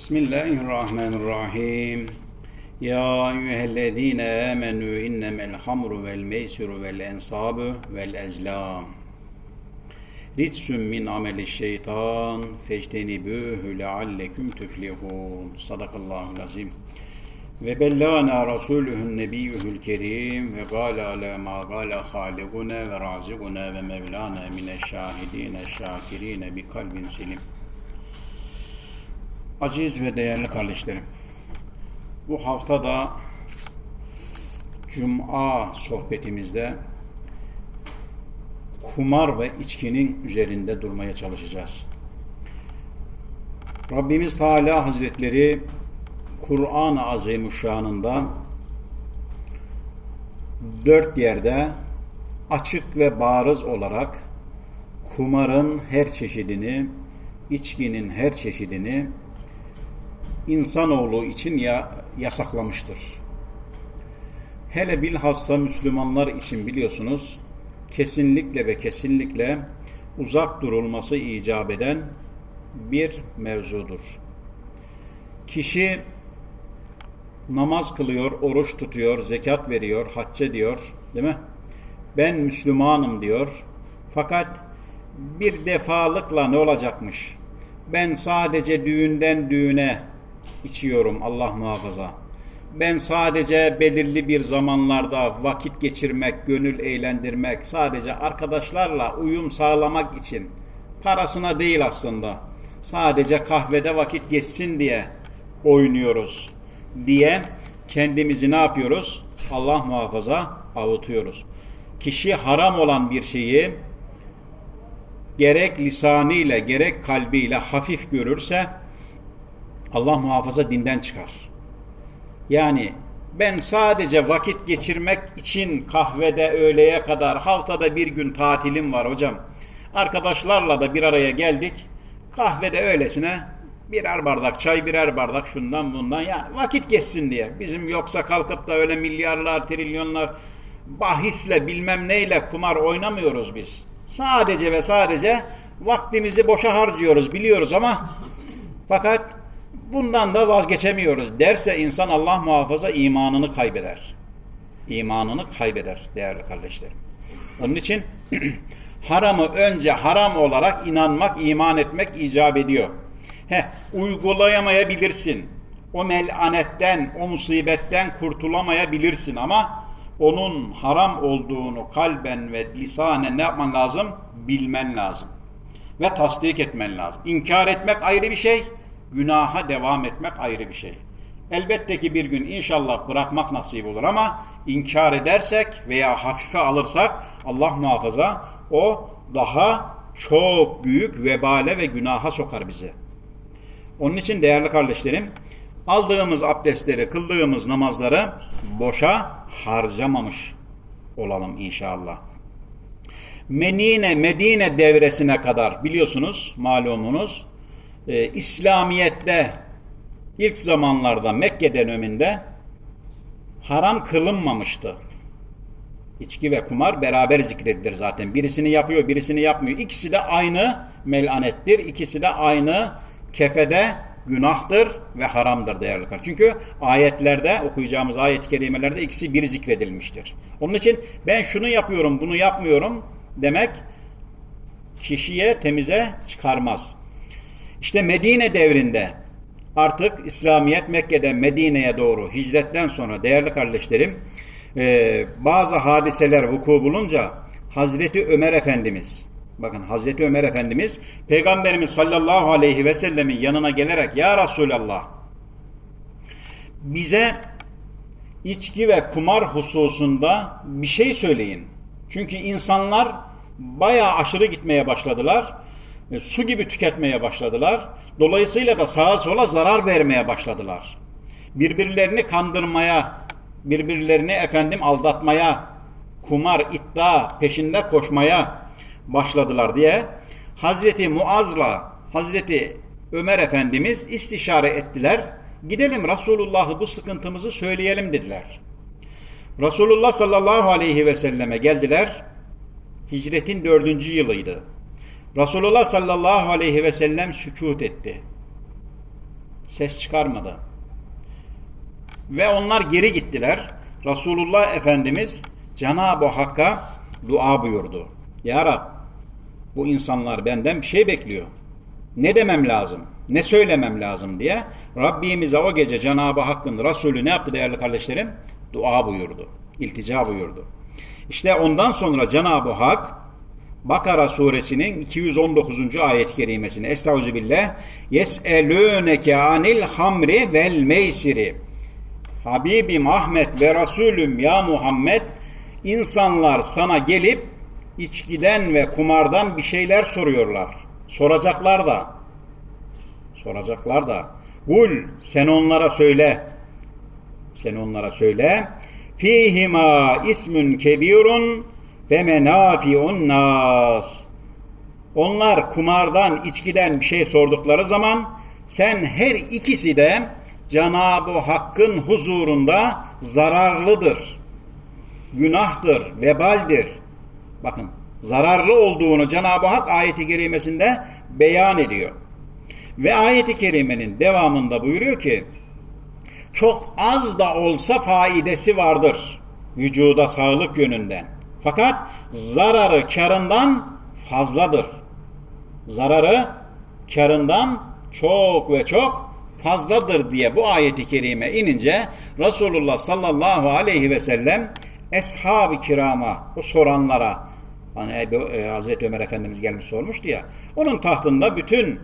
Bismillahirrahmanirrahim. Ya eyyühellezine amenü innemel hamru vel meysiru vel ensabu vel ezlam. Ritsüm min ameli şeytan fectenibühü lealleküm tüflihun. Sadakallahu lazim. Ve bellana rasulühün nebiyyühül kerim ve gâle alâ mâ gâle hâliguna ve râziguna ve mevlana mineşşâhidîne şâkirîne bi kalbin selim. Aziz ve değerli kardeşlerim, bu hafta da Cuma sohbetimizde kumar ve içkinin üzerinde durmaya çalışacağız. Rabbimiz Teala Hazretleri Kur'an-ı Azimuşşan'ında dört yerde açık ve bariz olarak kumarın her çeşidini, içkinin her çeşidini insanoğlu için ya, yasaklamıştır. Hele bilhassa Müslümanlar için biliyorsunuz kesinlikle ve kesinlikle uzak durulması icap eden bir mevzudur. Kişi namaz kılıyor, oruç tutuyor, zekat veriyor, hac ediyor, değil mi? Ben Müslümanım diyor. Fakat bir defalıkla ne olacakmış? Ben sadece düğünden düğüne içiyorum Allah muhafaza. Ben sadece belirli bir zamanlarda vakit geçirmek, gönül eğlendirmek, sadece arkadaşlarla uyum sağlamak için parasına değil aslında. Sadece kahvede vakit geçsin diye oynuyoruz diye kendimizi ne yapıyoruz? Allah muhafaza avutuyoruz. Kişi haram olan bir şeyi gerek lisanıyla gerek kalbiyle hafif görürse Allah muhafaza dinden çıkar. Yani ben sadece vakit geçirmek için kahvede öğleye kadar haftada bir gün tatilim var hocam. Arkadaşlarla da bir araya geldik. Kahvede öylesine birer bardak çay, birer bardak şundan bundan. Yani vakit geçsin diye. Bizim yoksa kalkıp da öyle milyarlar, trilyonlar bahisle bilmem neyle kumar oynamıyoruz biz. Sadece ve sadece vaktimizi boşa harcıyoruz biliyoruz ama fakat bundan da vazgeçemiyoruz derse insan Allah muhafaza imanını kaybeder. İmanını kaybeder değerli kardeşlerim. Onun için haramı önce haram olarak inanmak, iman etmek icap ediyor. He, uygulayamayabilirsin. O melanetten, o musibetten kurtulamayabilirsin ama onun haram olduğunu kalben ve lisanen ne yapman lazım? Bilmen lazım. Ve tasdik etmen lazım. İnkar etmek ayrı bir şey, günaha devam etmek ayrı bir şey. Elbette ki bir gün inşallah bırakmak nasip olur ama inkar edersek veya hafife alırsak Allah muhafaza o daha çok büyük vebale ve günaha sokar bizi. Onun için değerli kardeşlerim aldığımız abdestleri, kıldığımız namazları boşa harcamamış olalım inşallah. Menine, Medine devresine kadar biliyorsunuz, malumunuz, e, İslamiyet'te ilk zamanlarda Mekke döneminde haram kılınmamıştı. İçki ve kumar beraber zikredilir zaten. Birisini yapıyor, birisini yapmıyor. İkisi de aynı melanettir. İkisi de aynı kefede günahtır ve haramdır değerli kardeşler. Çünkü ayetlerde okuyacağımız ayet-i kerimelerde ikisi bir zikredilmiştir. Onun için ben şunu yapıyorum, bunu yapmıyorum demek kişiye temize çıkarmaz. İşte Medine devrinde artık İslamiyet Mekke'den Medine'ye doğru hicretten sonra değerli kardeşlerim e, bazı hadiseler vuku bulunca Hazreti Ömer Efendimiz bakın Hazreti Ömer Efendimiz Peygamberimiz sallallahu aleyhi ve sellemin yanına gelerek Ya Resulallah bize içki ve kumar hususunda bir şey söyleyin. Çünkü insanlar bayağı aşırı gitmeye başladılar e, su gibi tüketmeye başladılar. Dolayısıyla da sağa sola zarar vermeye başladılar. Birbirlerini kandırmaya, birbirlerini efendim aldatmaya, kumar, iddia peşinde koşmaya başladılar diye Hazreti Muaz'la Hazreti Ömer Efendimiz istişare ettiler. Gidelim Resulullah'ı bu sıkıntımızı söyleyelim dediler. Resulullah sallallahu aleyhi ve selleme geldiler. Hicretin dördüncü yılıydı. Resulullah sallallahu aleyhi ve sellem sükut etti. Ses çıkarmadı. Ve onlar geri gittiler. Resulullah Efendimiz Cenab-ı Hakk'a dua buyurdu. Ya Rab bu insanlar benden bir şey bekliyor. Ne demem lazım? Ne söylemem lazım diye Rabbimize o gece Cenab-ı Hakk'ın Resulü ne yaptı değerli kardeşlerim? Dua buyurdu. İltica buyurdu. İşte ondan sonra Cenab-ı Hak Bakara suresinin 219. ayet-i kerimesini Estağfirullah Yes'elûneke anil hamri vel meysiri Habibim Ahmet ve Resulüm ya Muhammed insanlar sana gelip içkiden ve kumardan bir şeyler soruyorlar. Soracaklar da. Soracaklar da. Kul sen onlara söyle. Sen onlara söyle. Fihima ismün kebirun ve menafiun nas. Onlar kumardan, içkiden bir şey sordukları zaman sen her ikisi de Cenab-ı Hakk'ın huzurunda zararlıdır. Günahtır, vebaldir. Bakın zararlı olduğunu Cenab-ı Hak ayeti kerimesinde beyan ediyor. Ve ayeti kerimenin devamında buyuruyor ki çok az da olsa faidesi vardır vücuda sağlık yönünden. Fakat zararı karından fazladır. Zararı karından çok ve çok fazladır diye bu ayeti kerime inince Resulullah sallallahu aleyhi ve sellem eshab-ı kirama, o soranlara hani e, Hazreti Ömer Efendimiz gelmiş sormuştu ya onun tahtında bütün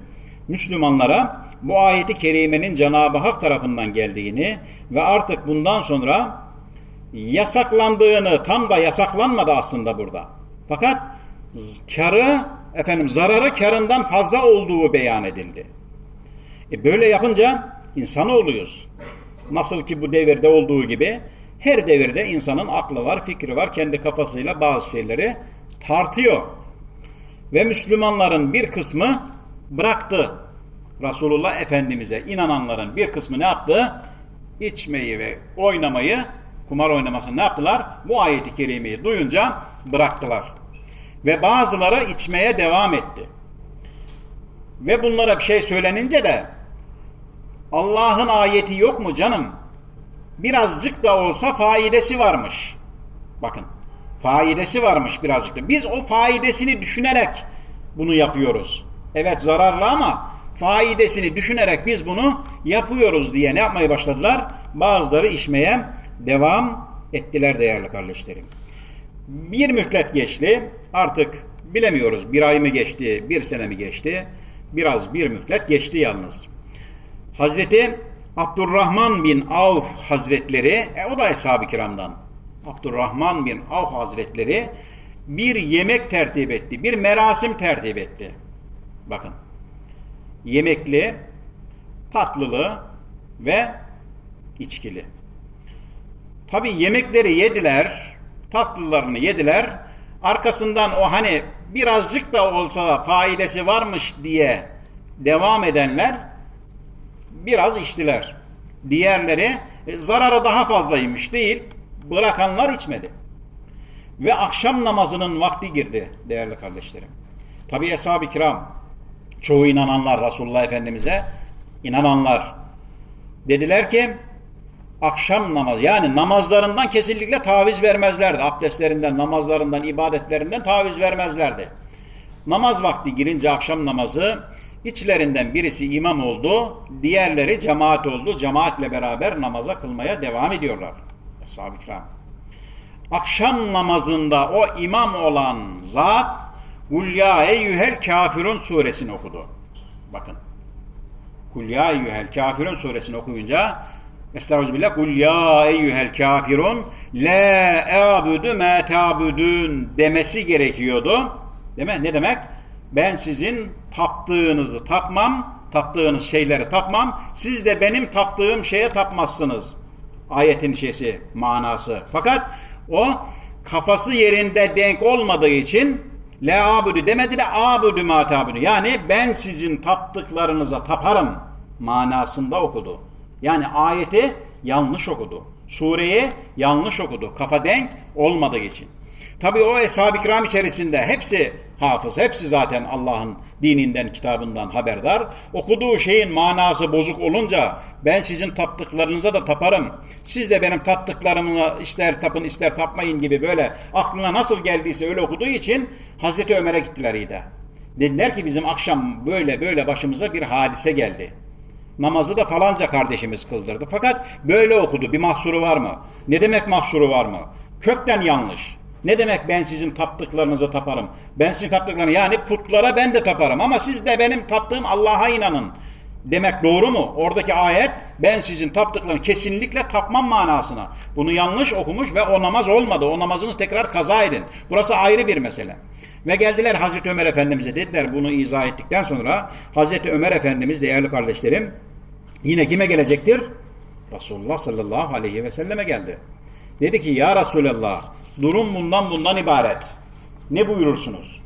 Müslümanlara bu ayeti kerimenin Cenab-ı Hak tarafından geldiğini ve artık bundan sonra yasaklandığını tam da yasaklanmadı aslında burada. Fakat karı efendim zararı karından fazla olduğu beyan edildi. E böyle yapınca insan oluyoruz. Nasıl ki bu devirde olduğu gibi her devirde insanın aklı var, fikri var, kendi kafasıyla bazı şeyleri tartıyor. Ve Müslümanların bir kısmı bıraktı. Resulullah Efendimiz'e inananların bir kısmı ne yaptı? İçmeyi ve oynamayı, kumar oynamasını ne yaptılar? Bu ayeti kerimeyi duyunca bıraktılar. Ve bazıları içmeye devam etti. Ve bunlara bir şey söylenince de Allah'ın ayeti yok mu canım? Birazcık da olsa faidesi varmış. Bakın faidesi varmış birazcık da. Biz o faidesini düşünerek bunu yapıyoruz. Evet zararlı ama faidesini düşünerek biz bunu yapıyoruz diye ne yapmaya başladılar? Bazıları içmeye devam ettiler değerli kardeşlerim. Bir müddet geçti. Artık bilemiyoruz bir ay mı geçti, bir sene mi geçti. Biraz bir müddet geçti yalnız. Hazreti Abdurrahman bin Avf Hazretleri, e, o da Eshab-ı Kiram'dan. Abdurrahman bin Avf Hazretleri bir yemek tertip etti, bir merasim tertip etti. Bakın, yemekli, tatlılı ve içkili. Tabi yemekleri yediler, tatlılarını yediler. Arkasından o hani birazcık da olsa faidesi varmış diye devam edenler biraz içtiler. Diğerleri e, zararı daha fazlaymış değil, bırakanlar içmedi. Ve akşam namazının vakti girdi değerli kardeşlerim. Tabi eshab-ı kiram, çoğu inananlar Resulullah Efendimiz'e, inananlar dediler ki akşam namaz yani namazlarından kesinlikle taviz vermezlerdi. Abdestlerinden, namazlarından, ibadetlerinden taviz vermezlerdi. Namaz vakti girince akşam namazı içlerinden birisi imam oldu, diğerleri cemaat oldu. Cemaatle beraber namaza kılmaya devam ediyorlar. Kiram. Akşam namazında o imam olan zat Kul ya eyyühel kafirun suresini okudu. Bakın. Kul ya eyyühel kafirun suresini okuyunca Estağfirullah. Kul ya eyyühel kafirun la a'budu ma ta'budun demesi gerekiyordu. Değil mi? Ne demek? Ben sizin taptığınızı tapmam, taptığınız şeyleri tapmam. Siz de benim taptığım şeye tapmazsınız. Ayetin şeysi, manası. Fakat o kafası yerinde denk olmadığı için la abudu demedi de abudu ma ta'budu. Yani ben sizin taptıklarınıza taparım manasında okudu. Yani ayeti yanlış okudu. Sureyi yanlış okudu. Kafa denk olmadığı için. Tabi o Eshab-ı Kiram içerisinde hepsi hafız, hepsi zaten Allah'ın dininden, kitabından haberdar. Okuduğu şeyin manası bozuk olunca ben sizin taptıklarınıza da taparım. Siz de benim taptıklarımı ister tapın ister tapmayın gibi böyle aklına nasıl geldiyse öyle okuduğu için Hazreti Ömer'e gittiler de. Dediler ki bizim akşam böyle böyle başımıza bir hadise geldi. Namazı da falanca kardeşimiz kıldırdı. Fakat böyle okudu. Bir mahsuru var mı? Ne demek mahsuru var mı? Kökten yanlış. Ne demek ben sizin taptıklarınıza taparım? Ben sizin taptıklarını yani putlara ben de taparım ama siz de benim taptığım Allah'a inanın. Demek doğru mu? Oradaki ayet ben sizin taptıklarını kesinlikle tapmam manasına. Bunu yanlış okumuş ve o namaz olmadı. O namazınız tekrar kaza edin. Burası ayrı bir mesele. Ve geldiler Hazreti Ömer Efendimiz'e dediler bunu izah ettikten sonra Hazreti Ömer Efendimiz değerli kardeşlerim yine kime gelecektir? Resulullah sallallahu aleyhi ve selleme geldi. Dedi ki ya Resulallah durum bundan bundan ibaret. Ne buyurursunuz?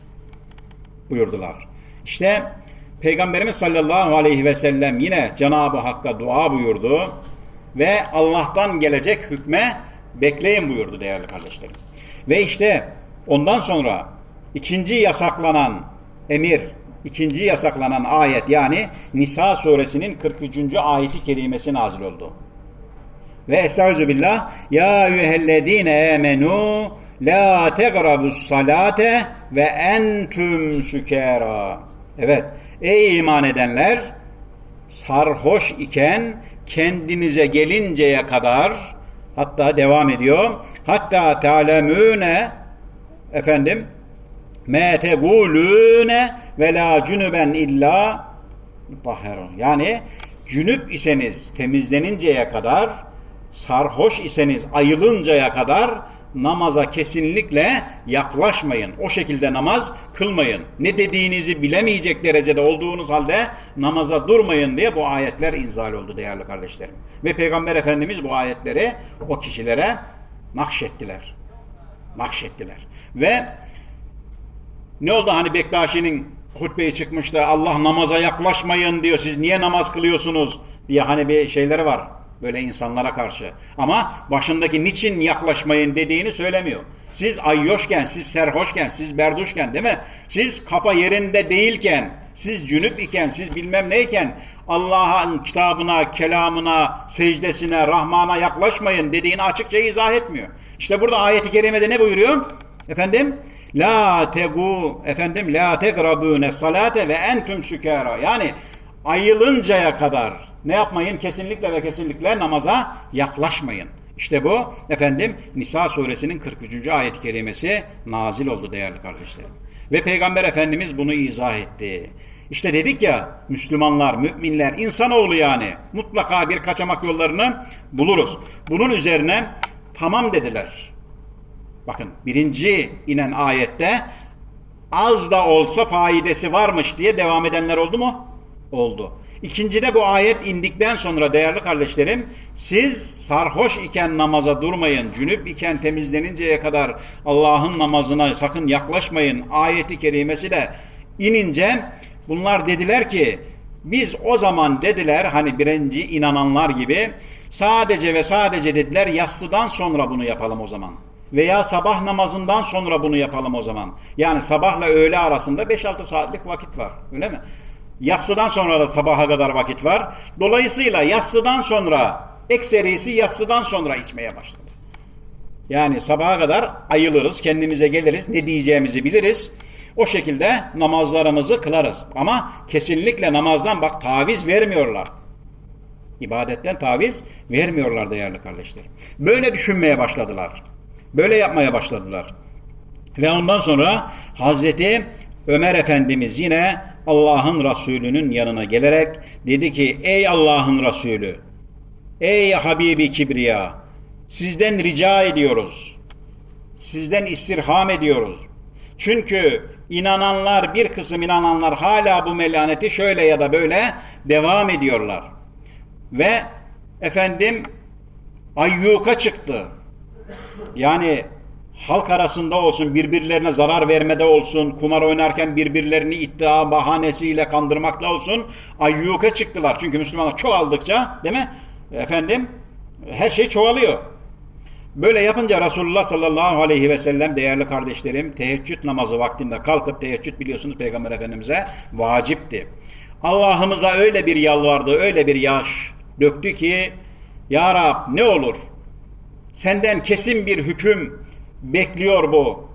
Buyurdular. İşte Peygamberimiz sallallahu aleyhi ve sellem yine Cenab-ı Hakk'a dua buyurdu ve Allah'tan gelecek hükme bekleyin buyurdu değerli kardeşlerim. Ve işte ondan sonra ikinci yasaklanan emir, ikinci yasaklanan ayet yani Nisa suresinin 43. ayeti kerimesi nazil oldu. Ve estaizu billah ya eyyühellezine amenu la tegrabus salate ve entüm sükera. Evet ey iman edenler sarhoş iken kendinize gelinceye kadar hatta devam ediyor hatta talemüne efendim me tegulune ve la cünüben illa mutahherun. Yani cünüp iseniz temizleninceye kadar sarhoş iseniz ayılıncaya kadar namaza kesinlikle yaklaşmayın. O şekilde namaz kılmayın. Ne dediğinizi bilemeyecek derecede olduğunuz halde namaza durmayın diye bu ayetler inzal oldu değerli kardeşlerim. Ve Peygamber Efendimiz bu ayetleri o kişilere nakşettiler. Nakşettiler. Ve ne oldu hani Bektaşi'nin hutbeyi çıkmış da Allah namaza yaklaşmayın diyor. Siz niye namaz kılıyorsunuz diye hani bir şeyleri var böyle insanlara karşı. Ama başındaki niçin yaklaşmayın dediğini söylemiyor. Siz ayyoşken, siz serhoşken, siz berduşken değil mi? Siz kafa yerinde değilken, siz cünüp iken, siz bilmem neyken Allah'ın kitabına, kelamına, secdesine, Rahman'a yaklaşmayın dediğini açıkça izah etmiyor. İşte burada ayeti kerimede ne buyuruyor? Efendim la tegu efendim la tegrabune salate ve entüm sükara. Yani ayılıncaya kadar ne yapmayın? Kesinlikle ve kesinlikle namaza yaklaşmayın. İşte bu efendim Nisa suresinin 43. ayet-i kerimesi nazil oldu değerli kardeşlerim. Ve Peygamber Efendimiz bunu izah etti. İşte dedik ya Müslümanlar, müminler, insanoğlu yani mutlaka bir kaçamak yollarını buluruz. Bunun üzerine tamam dediler. Bakın birinci inen ayette az da olsa faidesi varmış diye devam edenler oldu mu? Oldu. İkincide bu ayet indikten sonra değerli kardeşlerim siz sarhoş iken namaza durmayın, cünüp iken temizleninceye kadar Allah'ın namazına sakın yaklaşmayın ayeti kerimesi de inince bunlar dediler ki biz o zaman dediler hani birinci inananlar gibi sadece ve sadece dediler yassıdan sonra bunu yapalım o zaman veya sabah namazından sonra bunu yapalım o zaman. Yani sabahla öğle arasında 5-6 saatlik vakit var. Öyle mi? Yassıdan sonra da sabaha kadar vakit var. Dolayısıyla yassıdan sonra ekserisi yassıdan sonra içmeye başladı. Yani sabaha kadar ayılırız, kendimize geliriz, ne diyeceğimizi biliriz. O şekilde namazlarımızı kılarız. Ama kesinlikle namazdan bak taviz vermiyorlar. İbadetten taviz vermiyorlar değerli kardeşlerim. Böyle düşünmeye başladılar. Böyle yapmaya başladılar. Ve ondan sonra Hazreti Ömer Efendimiz yine Allah'ın Resulü'nün yanına gelerek dedi ki ey Allah'ın Resulü ey Habibi Kibriya sizden rica ediyoruz. Sizden istirham ediyoruz. Çünkü inananlar bir kısım inananlar hala bu melaneti şöyle ya da böyle devam ediyorlar. Ve efendim ayyuka çıktı. Yani halk arasında olsun, birbirlerine zarar vermede olsun, kumar oynarken birbirlerini iddia bahanesiyle kandırmakla olsun, ayyuka çıktılar. Çünkü Müslümanlar çoğaldıkça, değil mi? Efendim, her şey çoğalıyor. Böyle yapınca Resulullah sallallahu aleyhi ve sellem değerli kardeşlerim teheccüd namazı vaktinde kalkıp teheccüd biliyorsunuz Peygamber Efendimiz'e vacipti. Allah'ımıza öyle bir yalvardı, öyle bir yaş döktü ki Ya Rab ne olur senden kesin bir hüküm bekliyor bu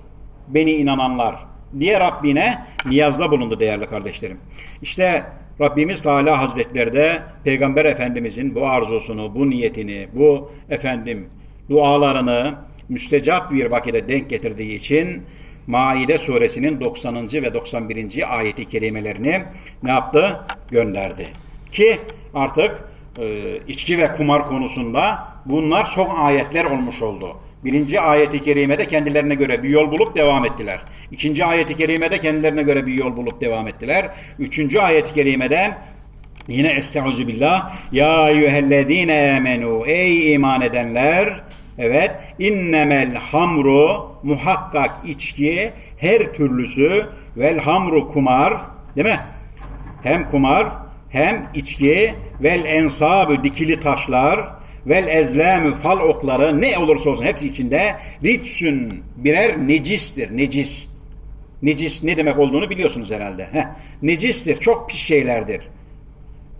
beni inananlar diye Rabbine niyazda bulundu değerli kardeşlerim. İşte Rabbimiz Teala Hazretleri de Peygamber Efendimizin bu arzusunu, bu niyetini, bu efendim dualarını müstecap bir vakide denk getirdiği için Maide suresinin 90. ve 91. ayeti kerimelerini ne yaptı? Gönderdi. Ki artık e, içki ve kumar konusunda bunlar son ayetler olmuş oldu. Birinci ayeti kerimede kendilerine göre bir yol bulup devam ettiler. İkinci ayeti kerimede kendilerine göre bir yol bulup devam ettiler. Üçüncü ayeti kerimede yine estaizu billah ya eyyühellezine emenu ey iman edenler evet innemel hamru muhakkak içki her türlüsü vel hamru kumar değil mi? Hem kumar hem içki vel ensabı dikili taşlar vel ezlamü fal okları ne olursa olsun hepsi içinde ritsün birer necistir. Necis. Necis ne demek olduğunu biliyorsunuz herhalde. Heh. Necistir. Çok pis şeylerdir.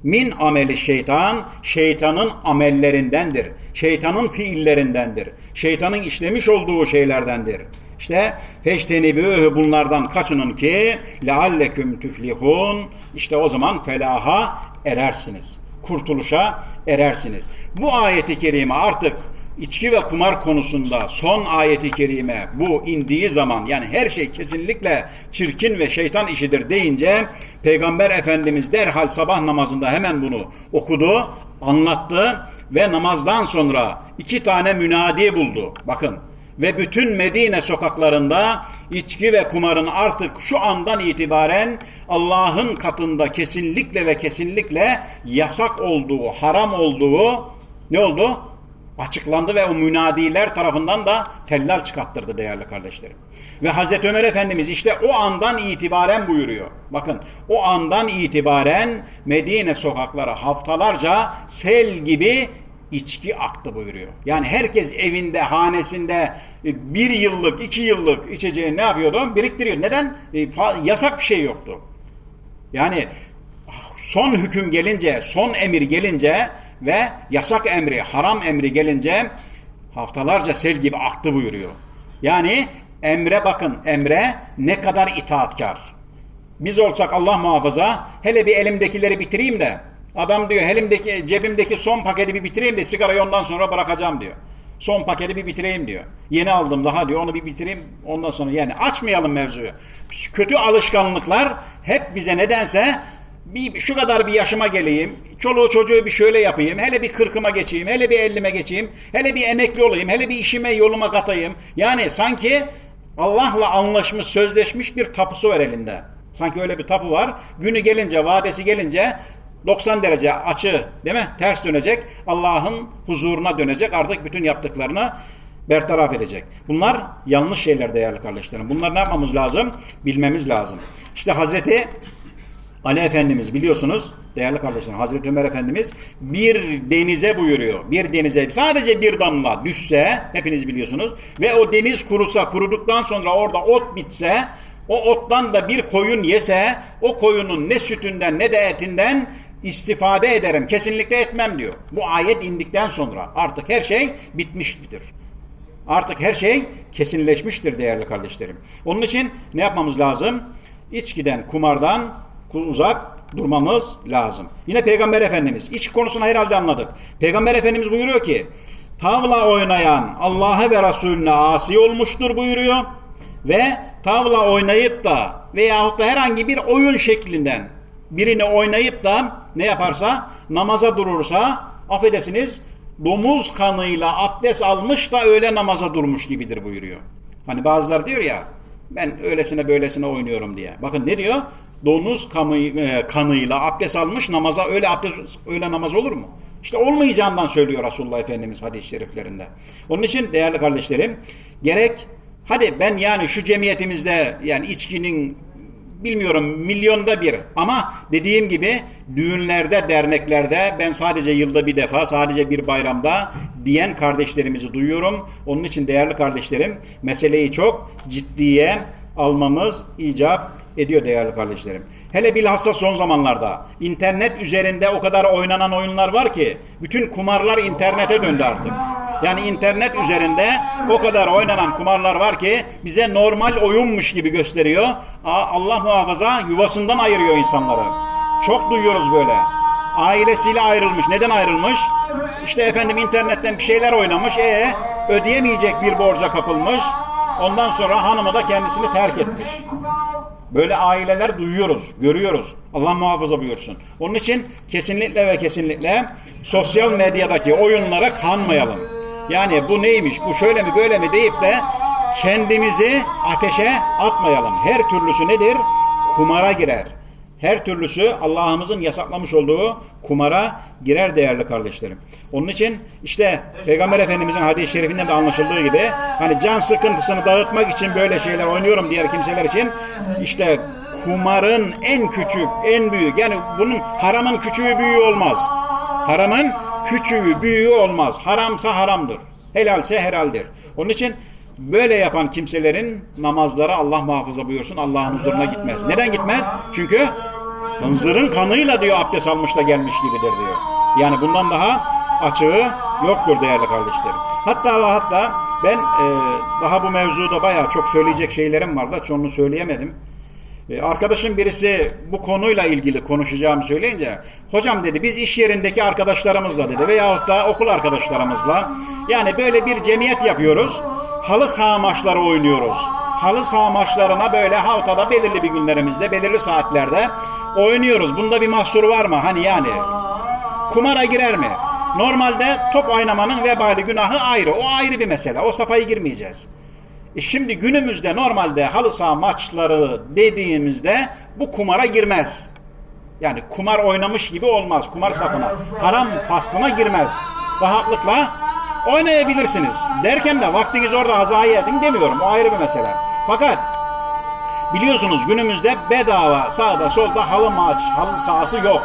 Min ameli şeytan, şeytanın amellerindendir. Şeytanın fiillerindendir. Şeytanın işlemiş olduğu şeylerdendir. İşte feştenibühü bunlardan kaçının ki lealleküm tüflihun işte o zaman felaha erersiniz. Kurtuluşa erersiniz. Bu ayeti kerime artık içki ve kumar konusunda son ayeti kerime bu indiği zaman yani her şey kesinlikle çirkin ve şeytan işidir deyince Peygamber Efendimiz derhal sabah namazında hemen bunu okudu, anlattı ve namazdan sonra iki tane münadi buldu. Bakın ve bütün Medine sokaklarında içki ve kumarın artık şu andan itibaren Allah'ın katında kesinlikle ve kesinlikle yasak olduğu, haram olduğu ne oldu? Açıklandı ve o münadiler tarafından da tellal çıkarttırdı değerli kardeşlerim. Ve Hazreti Ömer Efendimiz işte o andan itibaren buyuruyor. Bakın o andan itibaren Medine sokakları haftalarca sel gibi içki aktı buyuruyor. Yani herkes evinde, hanesinde e, bir yıllık, iki yıllık içeceği ne yapıyordu? Biriktiriyor. Neden? E, yasak bir şey yoktu. Yani son hüküm gelince, son emir gelince ve yasak emri, haram emri gelince haftalarca sel gibi aktı buyuruyor. Yani emre bakın, emre ne kadar itaatkar. Biz olsak Allah muhafaza hele bir elimdekileri bitireyim de Adam diyor elimdeki cebimdeki son paketi bir bitireyim de sigarayı ondan sonra bırakacağım diyor. Son paketi bir bitireyim diyor. Yeni aldım daha diyor onu bir bitireyim ondan sonra yani açmayalım mevzuyu. Kötü alışkanlıklar hep bize nedense bir şu kadar bir yaşıma geleyim, çoluğu çocuğu bir şöyle yapayım, hele bir kırkıma geçeyim, hele bir ellime geçeyim, hele bir emekli olayım, hele bir işime yoluma katayım. Yani sanki Allah'la anlaşmış, sözleşmiş bir tapusu var elinde. Sanki öyle bir tapu var. Günü gelince, vadesi gelince 90 derece açı değil mi? Ters dönecek. Allah'ın huzuruna dönecek. Artık bütün yaptıklarını bertaraf edecek. Bunlar yanlış şeyler değerli kardeşlerim. Bunlar ne yapmamız lazım? Bilmemiz lazım. İşte Hazreti Ali Efendimiz biliyorsunuz değerli kardeşlerim Hazreti Ömer Efendimiz bir denize buyuruyor. Bir denize sadece bir damla düşse hepiniz biliyorsunuz ve o deniz kurusa kuruduktan sonra orada ot bitse o ottan da bir koyun yese o koyunun ne sütünden ne de etinden istifade ederim. Kesinlikle etmem diyor. Bu ayet indikten sonra artık her şey bitmiştir. Artık her şey kesinleşmiştir değerli kardeşlerim. Onun için ne yapmamız lazım? İçkiden, kumardan uzak durmamız lazım. Yine Peygamber Efendimiz, iç konusunu herhalde anladık. Peygamber Efendimiz buyuruyor ki, tavla oynayan Allah'a ve Resulüne asi olmuştur buyuruyor. Ve tavla oynayıp da veyahut da herhangi bir oyun şeklinden birini oynayıp da ne yaparsa namaza durursa affedersiniz domuz kanıyla abdest almış da öyle namaza durmuş gibidir buyuruyor. Hani bazılar diyor ya ben öylesine böylesine oynuyorum diye. Bakın ne diyor? Domuz kanı, e, kanıyla abdest almış namaza öyle abdest öyle namaz olur mu? İşte olmayacağından söylüyor Resulullah Efendimiz hadis-i şeriflerinde. Onun için değerli kardeşlerim gerek hadi ben yani şu cemiyetimizde yani içkinin bilmiyorum milyonda bir ama dediğim gibi düğünlerde, derneklerde ben sadece yılda bir defa, sadece bir bayramda diyen kardeşlerimizi duyuyorum. Onun için değerli kardeşlerim meseleyi çok ciddiye almamız icap ediyor değerli kardeşlerim. Hele bilhassa son zamanlarda internet üzerinde o kadar oynanan oyunlar var ki bütün kumarlar internete döndü artık. Yani internet üzerinde o kadar oynanan kumarlar var ki bize normal oyunmuş gibi gösteriyor. Allah muhafaza yuvasından ayırıyor insanları. Çok duyuyoruz böyle. Ailesiyle ayrılmış. Neden ayrılmış? İşte efendim internetten bir şeyler oynamış. E ödeyemeyecek bir borca kapılmış. Ondan sonra hanımı da kendisini terk etmiş. Böyle aileler duyuyoruz, görüyoruz. Allah muhafaza buyursun. Onun için kesinlikle ve kesinlikle sosyal medyadaki oyunlara kanmayalım. Yani bu neymiş, bu şöyle mi böyle mi deyip de kendimizi ateşe atmayalım. Her türlüsü nedir? Kumara girer. Her türlüsü Allah'ımızın yasaklamış olduğu kumara girer değerli kardeşlerim. Onun için işte Peygamber Efendimizin hadis-i şerifinden de anlaşıldığı gibi hani can sıkıntısını dağıtmak için böyle şeyler oynuyorum diğer kimseler için işte kumarın en küçük, en büyük yani bunun haramın küçüğü büyüğü olmaz. Haramın küçüğü büyüğü olmaz. Haramsa haramdır. Helalse helaldir. Onun için böyle yapan kimselerin namazları Allah muhafaza buyursun Allah'ın huzuruna gitmez. Neden gitmez? Çünkü hınzırın kanıyla diyor abdest almış da gelmiş gibidir diyor. Yani bundan daha açığı yoktur değerli kardeşlerim. Hatta ve hatta ben e, daha bu mevzuda bayağı çok söyleyecek şeylerim var da çoğunu söyleyemedim. E, Arkadaşım birisi bu konuyla ilgili konuşacağımı söyleyince hocam dedi biz iş yerindeki arkadaşlarımızla dedi veyahut da okul arkadaşlarımızla yani böyle bir cemiyet yapıyoruz. Halı saha maçları oynuyoruz. Halı saha maçlarına böyle haftada belirli bir günlerimizde belirli saatlerde oynuyoruz. Bunda bir mahsur var mı? Hani yani kumara girer mi? Normalde top oynamanın vebali günahı ayrı. O ayrı bir mesele. O safhaya girmeyeceğiz. E şimdi günümüzde normalde halı saha maçları dediğimizde bu kumara girmez. Yani kumar oynamış gibi olmaz. Kumar safına. Haram faslına girmez. Rahatlıkla oynayabilirsiniz. Derken de vaktiniz orada hazaya edin demiyorum. O ayrı bir mesele. Fakat biliyorsunuz günümüzde bedava sağda solda halı maç, halı sahası yok.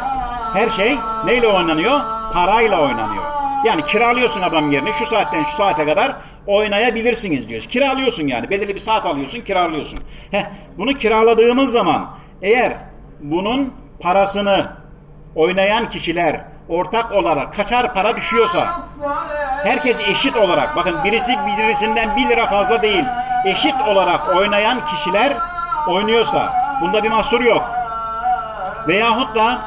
Her şey neyle oynanıyor? Parayla oynanıyor. Yani kiralıyorsun adam yerini şu saatten şu saate kadar oynayabilirsiniz diyoruz. Kiralıyorsun yani. Belirli bir saat alıyorsun, kiralıyorsun. Heh, bunu kiraladığımız zaman eğer bunun parasını oynayan kişiler ortak olarak kaçar para düşüyorsa herkes eşit olarak bakın birisi birisinden 1 lira fazla değil eşit olarak oynayan kişiler oynuyorsa bunda bir mahsur yok. Veyahut da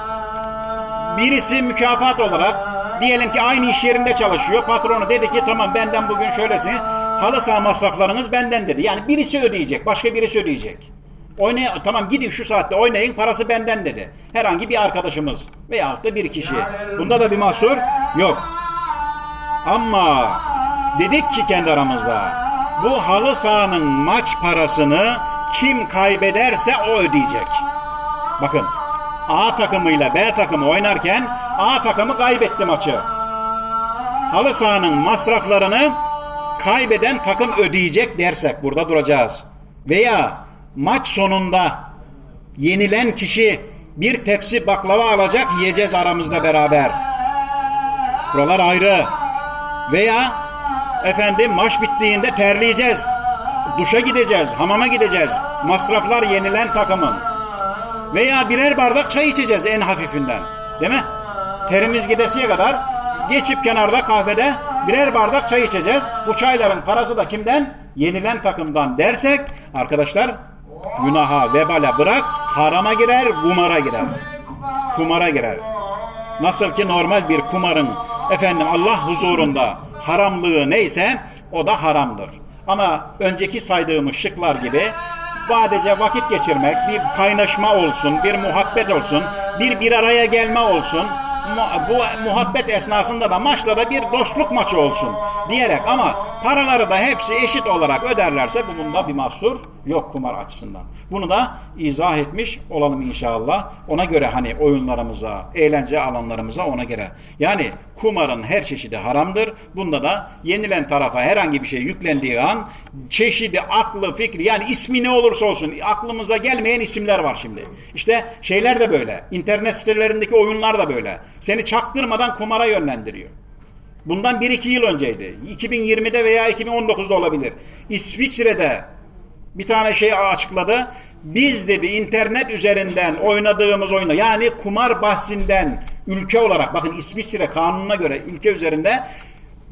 birisi mükafat olarak diyelim ki aynı iş yerinde çalışıyor. Patronu dedi ki tamam benden bugün şöylesiniz. Halı saha masraflarınız benden dedi. Yani birisi ödeyecek. Başka birisi ödeyecek. Oynay tamam gidin şu saatte oynayın parası benden dedi. Herhangi bir arkadaşımız veyahut da bir kişi. Bunda da bir mahsur yok. Ama dedik ki kendi aramızda bu halı sahanın maç parasını kim kaybederse o ödeyecek. Bakın A takımıyla B takımı oynarken A takımı kaybetti maçı. Halı sahanın masraflarını kaybeden takım ödeyecek dersek burada duracağız. Veya maç sonunda yenilen kişi bir tepsi baklava alacak yiyeceğiz aramızda beraber. Buralar ayrı. Veya efendim maç bittiğinde terleyeceğiz. Duşa gideceğiz, hamama gideceğiz. Masraflar yenilen takımın. Veya birer bardak çay içeceğiz en hafifinden. Değil mi? Terimiz gidesiye kadar geçip kenarda kahvede birer bardak çay içeceğiz. Bu çayların parası da kimden? Yenilen takımdan dersek arkadaşlar günaha, vebale bırak harama girer, kumara girer. Kumara girer. Nasıl ki normal bir kumarın efendim Allah huzurunda haramlığı neyse o da haramdır. Ama önceki saydığımız şıklar gibi sadece vakit geçirmek, bir kaynaşma olsun, bir muhabbet olsun, bir bir araya gelme olsun. Bu muhabbet esnasında da maçta da bir dostluk maçı olsun diyerek ama paraları da hepsi eşit olarak öderlerse bunda bir mahsur yok kumar açısından. Bunu da izah etmiş olalım inşallah. Ona göre hani oyunlarımıza, eğlence alanlarımıza ona göre. Yani kumarın her çeşidi haramdır. Bunda da yenilen tarafa herhangi bir şey yüklendiği an çeşidi, aklı, fikri yani ismi ne olursa olsun aklımıza gelmeyen isimler var şimdi. İşte şeyler de böyle. İnternet sitelerindeki oyunlar da böyle. Seni çaktırmadan kumara yönlendiriyor. Bundan 1-2 yıl önceydi. 2020'de veya 2019'da olabilir. İsviçre'de bir tane şey açıkladı. Biz dedi internet üzerinden oynadığımız oyunda yani kumar bahsinden ülke olarak bakın İsviçre kanununa göre ülke üzerinde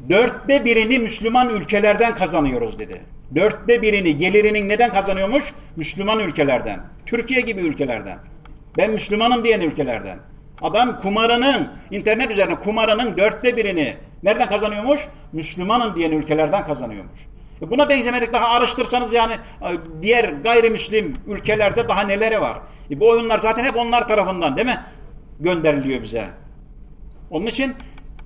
dörtte birini Müslüman ülkelerden kazanıyoruz dedi. Dörtte birini gelirinin neden kazanıyormuş? Müslüman ülkelerden. Türkiye gibi ülkelerden. Ben Müslümanım diyen ülkelerden. Adam kumarının, internet üzerine kumarının dörtte birini nereden kazanıyormuş? Müslümanım diyen ülkelerden kazanıyormuş. E Buna benzemedik daha araştırsanız yani e, diğer gayrimüslim ülkelerde daha neleri var. E bu oyunlar zaten hep onlar tarafından değil mi? Gönderiliyor bize. Onun için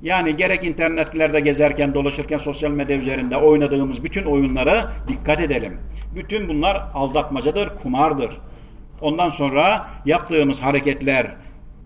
yani gerek internetlerde gezerken, dolaşırken sosyal medya üzerinde oynadığımız bütün oyunlara dikkat edelim. Bütün bunlar aldatmacadır, kumardır. Ondan sonra yaptığımız hareketler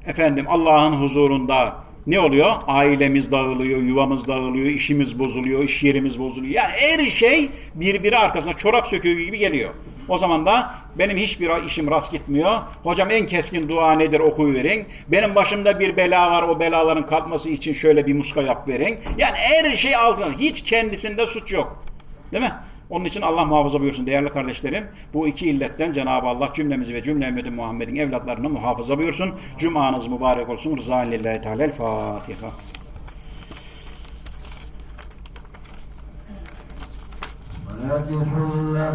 efendim Allah'ın huzurunda ne oluyor? Ailemiz dağılıyor, yuvamız dağılıyor, işimiz bozuluyor, iş yerimiz bozuluyor. Yani her şey birbiri arkasına çorap söküğü gibi geliyor. O zaman da benim hiçbir işim rast gitmiyor. Hocam en keskin dua nedir okuyuverin. Benim başımda bir bela var o belaların kalkması için şöyle bir muska yap verin. Yani her şey altına. Hiç kendisinde suç yok. Değil mi? Onun için Allah muhafaza buyursun değerli kardeşlerim. Bu iki illetten Cenab-ı Allah cümlemizi ve cümle ümmeti Muhammed'in evlatlarını muhafaza buyursun. Cumanız mübarek olsun. Rıza lillahi teala. Fatiha. Allahümme